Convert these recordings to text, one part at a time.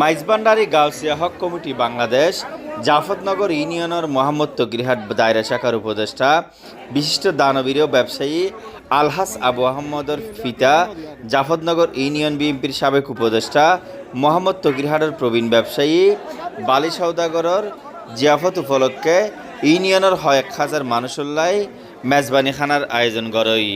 Maizbhandari Gausia Haque committee Bangladesh, Jafatnagar ইউনিয়নের মোহাম্মদ গৃহাট দায়রা শাখার উপদেষ্টা, বিশিষ্ট দানবীর ব্যবসায়ী আলহাস আবু আহমদর পিতা, জাফতনগর ইউনিয়ন বিএনপির সাবেক উপদেষ্টা মোহাম্মদ তগরিহাটের প্রবীণ ব্যবসায়ী, বালি সৌদাগরের জিয়াফত উপলক্ষে ইউনিয়নের হয়েক হাজার মানুষল্লাই মেজবানী খানার আয়োজন করই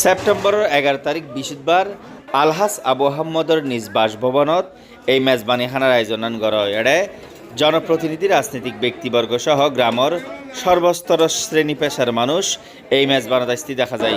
সেপ্টেম্বর এগারো তারিখ বিশুধবার আলহাস আবু আহম্মদর নিজ বাসভবনত এই মেজবানী হানার আয়োজন গড় এড়ে জনপ্রতিনিধি, রাজনৈতিক ব্যক্তিবর্গ সহ গ্রামর সর্বস্তর শ্রেণি পেশার মানুষ এই মেজবানত আসতে দেখা যায়।